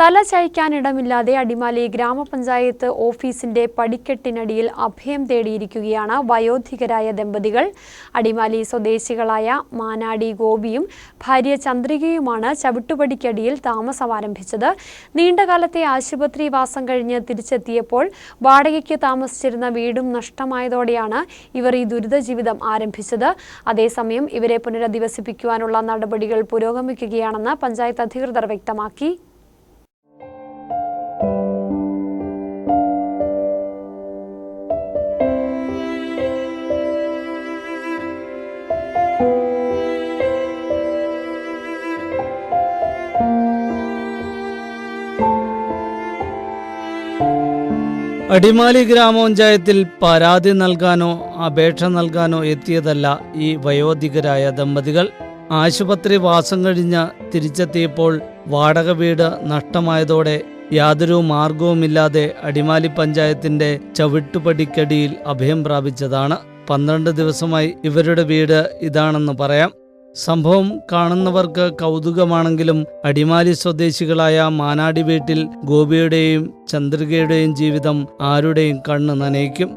തല ചായ്ക്കാനിടമില്ലാതെ അടിമാലി ഗ്രാമപഞ്ചായത്ത് ഓഫീസിന്റെ പടിക്കെട്ടിനടിയിൽ അഭയം തേടിയിരിക്കുകയാണ് വയോധികരായ ദമ്പതികൾ. അടിമാലി സ്വദേശികളായ മാനാടി ഗോപിയും ഭാര്യ ചന്ദ്രികയുമാണ് ചവിട്ടുപടിക്കടിയിൽ താമസം ആരംഭിച്ചത് നീണ്ടകാലത്തെ ആശുപത്രി വാസം കഴിഞ്ഞ് തിരിച്ചെത്തിയപ്പോൾ വാടകയ്ക്ക് താമസിച്ചിരുന്ന വീടും നഷ്ടമായതോടെയാണ് ഇവർ ഈ ദുരിത ജീവിതം ആരംഭിച്ചത്. അതേസമയം ഇവരെ പുനരധിവസിപ്പിക്കുവാനുള്ള നടപടികൾ പുരോഗമിക്കുകയാണെന്ന് പഞ്ചായത്ത് അധികൃതർ വ്യക്തമാക്കി. അടിമാലി ഗ്രാമപഞ്ചായത്തിൽ പരാതി നൽകാനോ അപേക്ഷ നൽകാനോ എത്തിയതല്ല ഈ വയോധികരായ ദമ്പതികൾ. ആശുപത്രി വാസം കഴിഞ്ഞ് തിരിച്ചെത്തിയപ്പോൾ വാടക വീട് നഷ്ടമായതോടെ യാതൊരു മാർഗവുമില്ലാതെ അടിമാലി പഞ്ചായത്തിന്റെ ചവിട്ടുപടിക്കടിയിൽ അഭയം പ്രാപിച്ചതാണ്. പന്ത്രണ്ട് ദിവസമായി ഇവരുടെ വീട് ഇതാണെന്ന് പറയാം. സംഭവം കാണുന്നവർക്ക് കൗതുകമാണെങ്കിലും അടിമാലി സ്വദേശികളായ മാനാടി വീട്ടിൽ ഗോപിയുടെയും ചന്ദ്രികയുടെയും ജീവിതം ആരുടെയും കണ്ണ് നനയിക്കും.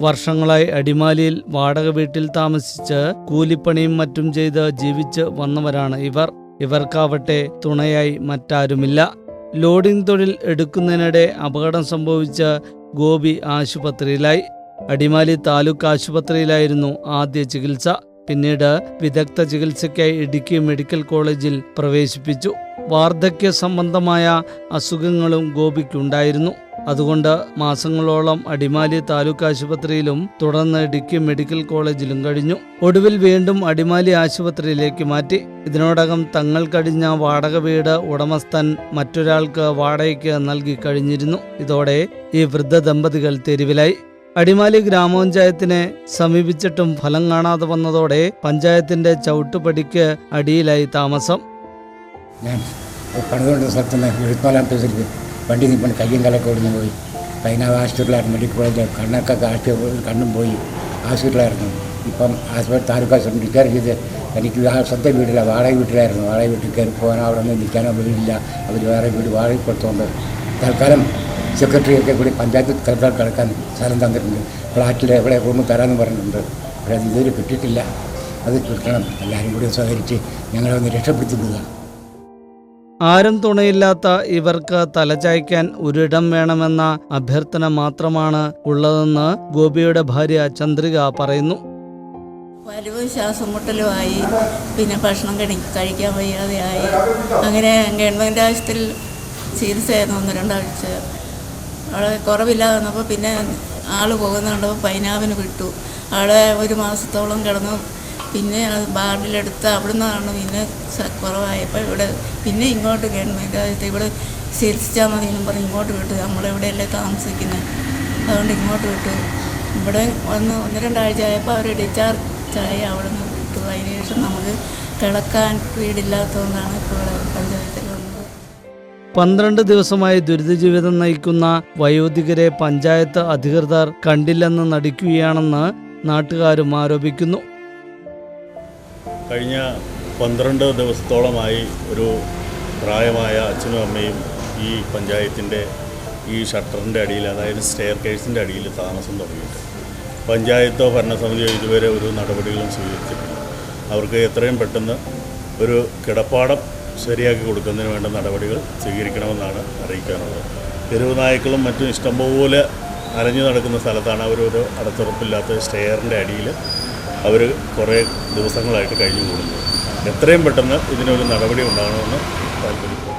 വർഷങ്ങളായി അടിമാലിയിൽ വാടക വീട്ടിൽ താമസിച്ച് കൂലിപ്പണിയും മറ്റും ചെയ്ത് ജീവിച്ച് വന്നവരാണ് ഇവർ. ഇവർക്കാവട്ടെ തുണയായി മറ്റാരുമില്ല. ലോഡിംഗ് തൊഴിൽ എടുക്കുന്നതിനിടെ അപകടം സംഭവിച്ച ഗോപി ആശുപത്രിയിലായി. അടിമാലി താലൂക്ക് ആശുപത്രിയിലായിരുന്നു ആദ്യ ചികിത്സ. പിന്നീട് വിദഗ്ധ ചികിത്സയ്ക്കായി ഇടുക്കി മെഡിക്കൽ കോളേജിൽ പ്രവേശിപ്പിച്ചു. വാർദ്ധക്യ സംബന്ധമായ അസുഖങ്ങളും ഗോപിക്കുണ്ടായിരുന്നു. അതുകൊണ്ട് മാസങ്ങളോളം അടിമാലി താലൂക്ക് ആശുപത്രിയിലും തുടർന്ന് ഇടുക്കി മെഡിക്കൽ കോളേജിലും കഴിഞ്ഞു. ഒടുവിൽ വീണ്ടും അടിമാലി ആശുപത്രിയിലേക്ക് മാറ്റി. ഇതിനോടകം തങ്ങൾ കഴിഞ്ഞ വാടക വീട് ഉടമസ്ഥൻ മറ്റൊരാൾക്ക് വാടകയ്ക്ക് നൽകി കഴിഞ്ഞിരുന്നു. ഇതോടെ ഈ വൃദ്ധ ദമ്പതികൾ തെരുവിലായി. അടിമാലി ഗ്രാമപഞ്ചായത്തിനെ സമീപിച്ചിട്ടും ഫലം കാണാതെ വന്നതോടെ പഞ്ചായത്തിന്റെ ചവിട്ടുപടിക്ക് അടിയിലായി താമസം. ഞാൻ പണിതുകൊണ്ട് സ്ഥലത്ത് എഴുപത്തിനാലാം പേസിലേക്ക് വണ്ടി നിൽപ്പണ്ട് കയ്യും പോയി. പതിനാറ് ആശുപത്രിയിലായിരുന്നു. മെഡിക്കൽ കോളേജ് കണ്ണൊക്കെ ആശുപത്രി കണ്ണും പോയി. ആശുപത്രിയിലായിരുന്നു. ഇപ്പം ആശുപത്രി താലൂക്ക് ആശുപത്രി ഡിസ്ചാർജ് ചെയ്ത് എനിക്ക് സ്വന്തം വീട്ടില്ല വാടക വീട്ടിലായിരുന്നു. വാടക വീട്ടിൽ കയറി പോകാനോ അവിടെ നിന്ന് നിൽക്കാനോ വീടില്ല അവർ വേറെ വീട് വാടക കൊടുത്തുകൊണ്ട് തൽക്കാലം സെക്രട്ടറിയൊക്കെ കൂടി പഞ്ചായത്ത് തൽക്കാലം കിടക്കാൻ സ്ഥലം തന്നിട്ടുണ്ട്. ഫ്ലാറ്റിൽ എവിടെ റൂം തരാമെന്ന് പറഞ്ഞിട്ടുണ്ട്. പക്ഷേ അത് ഇതുവരെ കിട്ടിയിട്ടില്ല. അത് കിട്ടണം എല്ലാവരും കൂടി സഹകരിച്ച് ഞങ്ങളെ ഒന്ന് രക്ഷപ്പെടുത്തി വിടുക. ആരും തുണയില്ലാത്ത ഇവർക്ക് തലചായ്ക്കാൻ ഒരിടം വേണമെന്ന അഭ്യർത്ഥന മാത്രമാണ് ഉള്ളതെന്ന് ഗോപിയുടെ ഭാര്യ ചന്ദ്രിക പറയുന്നു. വലിവ് ശ്വാസം മുട്ടലുമായി പിന്നെ ഭക്ഷണം കഴി കഴിക്കാൻ വയ്യാതെയായി. അങ്ങനെ ഗവൺമെന്റ് ആശുപത്രിയിൽ ചികിത്സയായിരുന്നു ഒന്ന് രണ്ടാഴ്ച. അവിടെ കുറവില്ലാതെ വന്നപ്പോൾ പിന്നെ ആൾ പോകുന്ന കണ്ടപ്പോൾ പൈനാവിന് വിട്ടു. അവിടെ ഒരു മാസത്തോളം കിടന്നു. പിന്നെ ബാർഡിലെടുത്ത് അവിടെ നിന്നാണ് പിന്നെ കുറവായപ്പോൾ ഇവിടെ പിന്നെ ഇങ്ങോട്ട് ഗവൺമെന്റ് ഇവിടെ ചികിത്സിച്ചാൽ മതി എന്നും പറഞ്ഞ് ഇങ്ങോട്ട് വിട്ടു. നമ്മളിവിടെയല്ലേ താമസിക്കുന്നത് അതുകൊണ്ട് ഇങ്ങോട്ട് വിട്ടു. ഇവിടെ വന്ന് ഒന്ന് രണ്ടാഴ്ച ആയപ്പോൾ അവർ ഡിസ്ചാർജ് ആയി അവിടെ നിന്ന് വിട്ടു. അതിനുശേഷം നമുക്ക് കിടക്കാൻ വീടില്ലാത്തതുകൊണ്ടാണ് ഇപ്പോൾ വന്നത് പന്ത്രണ്ട് ദിവസമായി ദുരിത ജീവിതം നയിക്കുന്ന വയോധികരെ പഞ്ചായത്ത് അധികൃതർ കണ്ടില്ലെന്ന് നടിക്കുകയാണെന്ന് നാട്ടുകാരും ആരോപിക്കുന്നു. കഴിഞ്ഞ പന്ത്രണ്ട് ദിവസത്തോളമായി ഒരു പ്രായമായ അച്ഛനും അമ്മയും ഈ പഞ്ചായത്തിന്റെ ഈ ഷട്ടറിന്റെ അടിയിൽ അതായത് സ്റ്റെയർ കേഴ്സിന്റെ അടിയിൽ താമസം തുടങ്ങിയിട്ട്. പഞ്ചായത്തോ ഭരണസമിതിയോ ഇതുവരെ ഒരു നടപടികളും സ്വീകരിച്ചിട്ടില്ല. അവർക്ക് എത്രയും പെട്ടെന്ന് ഒരു കിടപ്പാടം ശരിയാക്കി കൊടുക്കുന്നതിന് വേണ്ട നടപടികൾ സ്വീകരിക്കണമെന്നാണ് അറിയിക്കാനുള്ളത്. തെരുവ് നായ്ക്കളും മറ്റും ഇഷ്ടംപോലെ അലഞ്ഞു നടക്കുന്ന സ്ഥലത്താണ് അവരൊരു അടച്ചുറപ്പില്ലാത്ത സ്റ്റെയറിന്റെ അടിയിൽ അവർ കുറേ ദിവസങ്ങളായിട്ട് കഴിഞ്ഞു കൂടുന്നത്. എത്രയും പെട്ടെന്ന് ഇതിനൊരു നടപടി ഉണ്ടാകണമെന്ന് താല്പര്യപ്പെടുന്നു.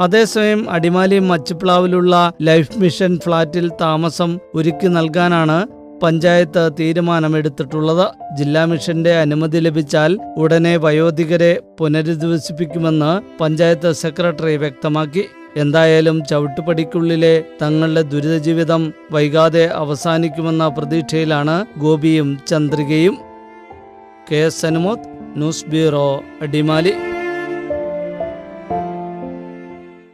അതേസമയം അടിമാലി മച്ചുപ്ലാവിലുള്ള ലൈഫ് മിഷൻ ഫ്ളാറ്റിൽ താമസം ഒരുക്കി നൽകാനാണ് പഞ്ചായത്ത് തീരുമാനമെടുത്തിട്ടുള്ളത്. ജില്ലാ മിഷന്റെ അനുമതി ലഭിച്ചാൽ ഉടനെ വയോധികരെ പുനരധിവസിപ്പിക്കുമെന്ന് പഞ്ചായത്ത് സെക്രട്ടറി വ്യക്തമാക്കി. എന്തായാലും ചവിട്ടുപടിക്കുള്ളിലെ തങ്ങളുടെ ദുരിതജീവിതം വൈകാതെ അവസാനിക്കുമെന്ന പ്രതീക്ഷയിലാണ് ഗോപിയും ചന്ദ്രികയും. K S Anumod news bureau Adimali.